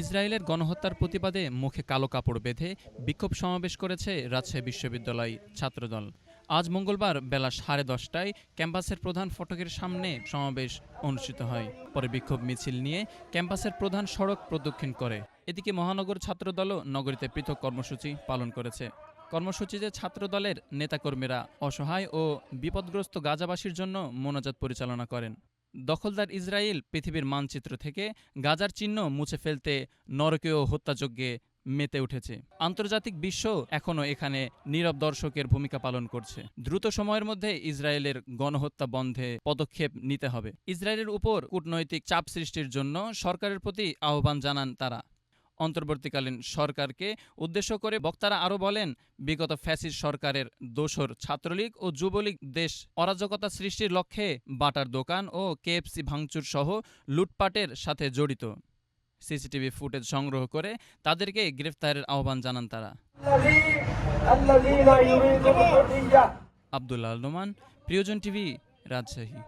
ইসরায়েলের গণহত্যার প্রতিবাদে মুখে কালো কাপড় বেঁধে বিক্ষোভ সমাবেশ করেছে রাজশাহী বিশ্ববিদ্যালয় ছাত্রদল। আজ মঙ্গলবার বেলা সাড়ে দশটায় ক্যাম্পাসের প্রধান ফটকের সামনে সমাবেশ অনুষ্ঠিত হয়। পরে বিক্ষোভ মিছিল নিয়ে ক্যাম্পাসের প্রধান সড়ক প্রদক্ষিণ করে। এদিকে মহানগর ছাত্রদলও নগরীতে পৃথক কর্মসূচি পালন করেছে। কর্মসূচিতে ছাত্রদলের নেতাকর্মীরা অসহায় ও বিপদগ্রস্ত গাজাবাসীর জন্য মোনাজাত পরিচালনা করেন। দখলদার ইসরায়েল পৃথিবীর মানচিত্র থেকে গাজার চিহ্ন মুছে ফেলতে নরকীয় হত্যাযজ্ঞে মেতে উঠেছে। আন্তর্জাতিক বিশ্ব এখনও এখানে নীরব দর্শকের ভূমিকা পালন করছে। দ্রুত সময়ের মধ্যে ইসরায়েলের গণহত্যা বন্ধে পদক্ষেপ নিতে হবে। ইসরায়েলের উপর কূটনৈতিক চাপ সৃষ্টির জন্য সরকারের প্রতি আহ্বান জানান তারা। অন্তর্বর্তীকালীন সরকারকে উদ্দেশ্য করে বক্তারা আরও বলেন, বিগত ফ্যাসিস সরকারের দোসর ছাত্রলীগ ও যুবলীগ দেশ অরাজকতা সৃষ্টির লক্ষ্যে বাটার দোকান ও কেএফসি ভাঙচুর সহ লুটপাটের সাথে জড়িত। সিসিটিভি ফুটেজ সংগ্রহ করে তাদেরকে গ্রেফতারের আহ্বান জানান তারা। আব্দুল্লাহ আলমান প্রিয়জন টিভি, রাজশাহী।